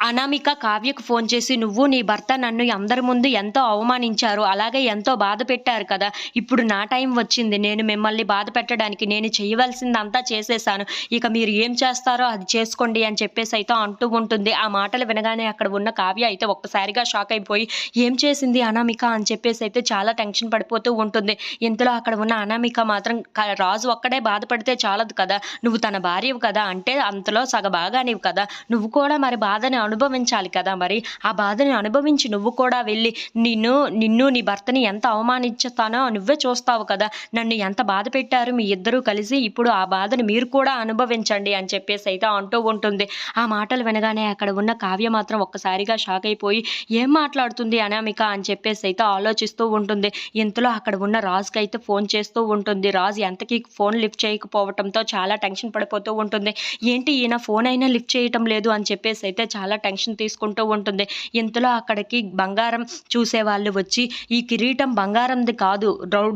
Anamika కావ్యకు phone చేసి నువ్వు నీ భర్త నన్ను అందరి ముందు ఎంతో అవమానించారు అలాగే ఎంతో బాధ పెట్టారు కదా. ఇప్పుడు నా టైం వచ్చింది. నేను మిమ్మల్ని బాధ పెట్టడానికి నేను చేయవలసిందంతా చేసేసాను ఇక మీరు ఏం చేస్తారో అది చేసుకోండి అని చెప్పేసి అయితే అంటూ ఉంటుంది. ఆ మాటలు వినగానే అక్కడ ఉన్న కావ్య అయితే ఒక్కసారిగా షాక్ అయిపోయి ఏం చేసింది అనామిక? అని చెప్పేసి అయితే చాలా టెన్షన్ పడిపోతూ ఉంటుంది. ఇంతలో అక్కడ ఉన్న అనామిక మాత్రం రాజు ఒక్కడే బాధపడితే చాలదు కదా. నువ్వు తన భార్యవు కదా. అంటే అంతలో సగ బాగానివి కదా. నువ్వు కూడా మరి బాధని అనుభవించాలి కదా మరి. ఆ బాధని అనుభవించి నువ్వు కూడా వెళ్ళి నిన్ను నిన్ను నీ భర్తని ఎంత అవమానించుతానో నువ్వే చూస్తావు కదా. నన్ను ఎంత బాధ పెట్టారు మీ ఇద్దరూ కలిసి? ఇప్పుడు ఆ బాధను మీరు కూడా అనుభవించండి అని చెప్పేసి అయితే అంటూ ఉంటుంది. ఆ మాటలు వినగానే అక్కడ ఉన్న కావ్య మాత్రం ఒక్కసారిగా షాక్ అయిపోయి ఏం మాట్లాడుతుంది అనామిక? అని చెప్పేసి అయితే ఆలోచిస్తూ ఉంటుంది. ఇంతలో అక్కడ ఉన్న రాజుకి అయితే ఫోన్ చేస్తూ ఉంటుంది. రాజు ఎంతకీ ఫోన్ లిఫ్ట్ చేయకపోవడంతో చాలా టెన్షన్ పడిపోతూ ఉంటుంది. ఏంటి ఈయన ఫోన్ అయినా లిఫ్ట్ చేయటం లేదు అని చెప్పేసి అయితే చాలా టెన్షన్ తీసుకుంటూ ఉంటుంది. ఇంతలో అక్కడికి బంగారం చూసే వాళ్ళు వచ్చి ఈ కిరీటం బంగారంది కాదు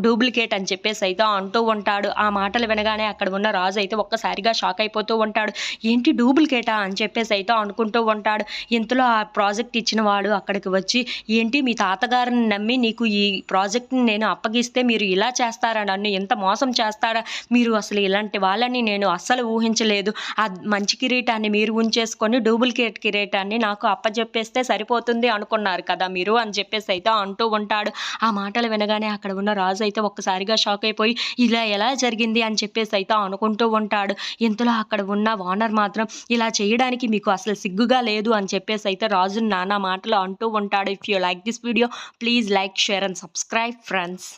డూప్లికేట్ అని చెప్పేసి అయితే అంటూ ఉంటాడు. ఆ మాటలు వినగానే అక్కడ ఉన్న రాజు అయితే ఒక్కసారిగా షాక్ అయిపోతూ ఉంటాడు. ఏంటి డూప్లికేటా? అని చెప్పేసి అయితే అనుకుంటూ ఉంటాడు. ఇంతలో ఆ ప్రాజెక్ట్ ఇచ్చిన వాడు అక్కడికి వచ్చి ఏంటి మీ తాతగారిని నమ్మి నీకు ఈ ప్రాజెక్ట్ని నేను అప్పగిస్తే మీరు ఇలా చేస్తారా? నన్ను ఎంత మోసం చేస్తారా? మీరు అసలు ఇలాంటి వాళ్ళని నేను అస్సలు ఊహించలేదు. ఆ మంచి కిరీటాన్ని మీరు ఉంచేసుకొని డూప్లికేట్ కిరీటాన్ని నాకు అప్పచెప్పేస్తే సరిపోతుంది అనుకున్నారు కదా మీరు అని చెప్పేసి అయితే అంటూ ఉంటాడు. ఆ మాటలు వినగానే అక్కడ ఉన్న రాజు అయితే ఒక్కసారిగా షాక్ అయిపోయి ఇలా ఎలా జరిగింది? అని చెప్పేసి అయితే అనుకుంటూ ఉంటాడు. ఇంతలో అక్కడ ఉన్న ఓనర్ మాత్రం ఇలా చేయడానికి మీకు అసలు సిగ్గుగా లేదు? అని చెప్పేసి అయితే రాజు నానా మాటలు అంటూ ఉంటాడు. If you like this video please like share and subscribe friends